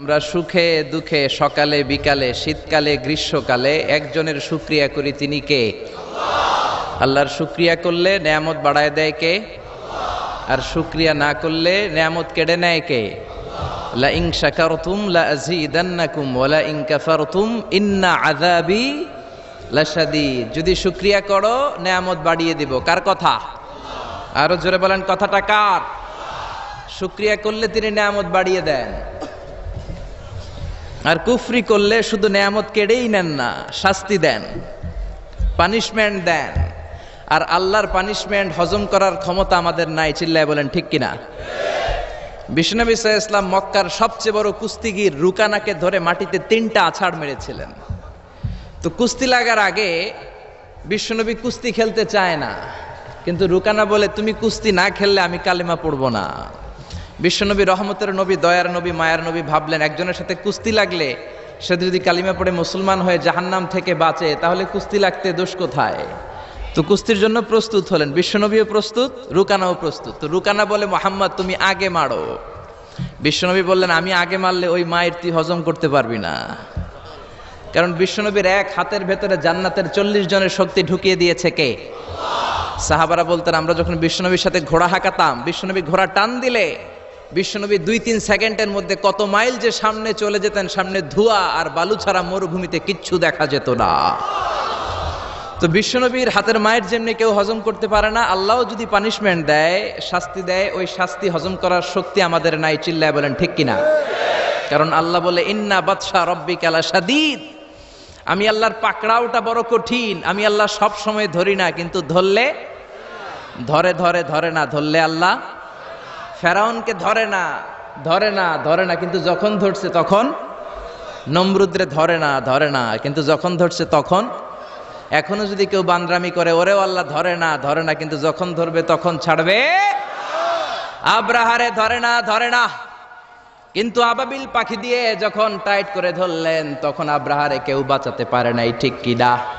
আমরা সুখে, দুঃখে, সকালে, বিকালে, শীতকালে, গ্রীষ্মকালে একজনের সুক্রিয়া করি তিনি কে? আল্লাহর সুক্রিয়া করলে নেয়ামত বাড়ায় দেয় কে? আর সুক্রিয়া না করলে নেয়ামত কেড়ে নেয় কে? লা ইং শাকারতুম লা আযীদান্নাকুম ওয়া লা ইন কাফারতুম ইন্না আযাবি লাশাদীদ। যদি সুক্রিয়া করো, নেয়ামত বাড়িয়ে দিব। কার কথা? আরও জোরে বলেন, কথাটা কার? সুক্রিয়া করলে তিনি নেয়ামত বাড়িয়ে দেন। আর কুফরি করলে শুধু নেয়ামত কেড়েই নেন না, শাস্তি দেন পানিশমেন্ট দেন। আর আল্লাহর পানিশমেন্ট হজম করার ক্ষমতা আমাদের নাই, চিল্লায় বলেন, ঠিক কিনা? বিষ্ণবী ইসলাম মক্কার সবচেয়ে বড় কুস্তিগির রুকানাকে ধরে মাটিতে তিনটা আছাড় মেরেছিলেন। তো কুস্তি লাগার আগে বিশ্বনবী কুস্তি খেলতে চায় না, কিন্তু রুকানা বলে, তুমি কুস্তি না খেললে আমি কালিমা পড়ব না। বিশ্বনবী রহমতের নবী, দয়ার নবী, মায়ার নবী ভাবলেন, একজনের সাথে কুস্তি লাগলে সে যদি কালিমা পড়ে মুসলমান হয়ে জাহান্নাম থেকে বাঁচে, তাহলে কুস্তি লাগতে দোষ কোথায়? তো কুস্তির জন্য প্রস্তুত হলেন। বিশ্বনবীও প্রস্তুত, রুকানাও প্রস্তুত। তো রুকানা বলে, মোহাম্মদ, তুমি আগে মারো। বিশ্বনবী বললেন, আমি আগে মারলে ওই মায়ের তুই হজম করতে পারবি না। কারণ বিশ্বনবীর এক হাতের ভেতরে জান্নাতের চল্লিশ জনের শক্তি ঢুকিয়ে দিয়েছে কে? সাহাবারা বলতেন, আমরা যখন বিশ্বনবীর সাথে ঘোড়া হাঁকাতাম, বিশ্বনবী ঘোড়া টান দিলে বিশ্বনবী দুই তিন সেকেন্ডের মধ্যে কত মাইল যে সামনে চলে যেতেন, সামনে ধোঁয়া আর বালু ছাড়া মরুভূমিতে কিচ্ছু দেখা যেত না। তো বিশ্বনবীর হাতের মায়ের যেমনি কেউ হজম করতে পারে না, আল্লাহও যদি পানিশমেন্ট দেয়, শাস্তি দেয়, ওই শাস্তি হজম করার শক্তি আমাদের নাই, চিল্লায় বলেন, ঠিক কিনা? কারণ আল্লাহ বলে, ইন্না বাদশাহ রব্বি কালা সাদিদ আমি আল্লাহর পাকড়াওটা বড় কঠিন, আমি আল্লাহ সব সময় ধরি না, কিন্তু ধরলে, ধরে ধরে ধরে না, ধরলে আল্লাহ ফেরাউনকে ধরে না। ধরে না ধরে না, কিন্তু যখন ধরছে তখন নমরুদ্রে ধরে না ধরে না, কিন্তু যখন ধরছে তখন এখনও যদি কেউ বান্দ্রামি করে, ওরেও আল্লাহ ধরে না ধরে না, কিন্তু যখন ধরবে তখন ছাড়বে। আব্রাহারে ধরে না ধরে না। কিন্তু আবাবিল পাখি দিয়ে যখন টাইট করে ধরলেন, তখন আব্রাহারে কেউ বাঁচাতে পারে নাই, ঠিক কিনা